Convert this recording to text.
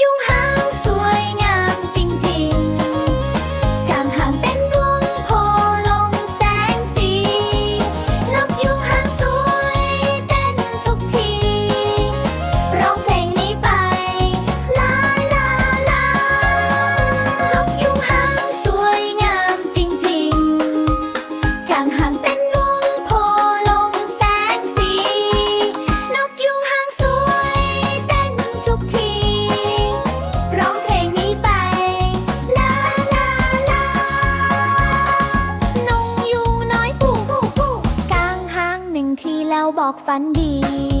you ทีแล้วบอกฝันดี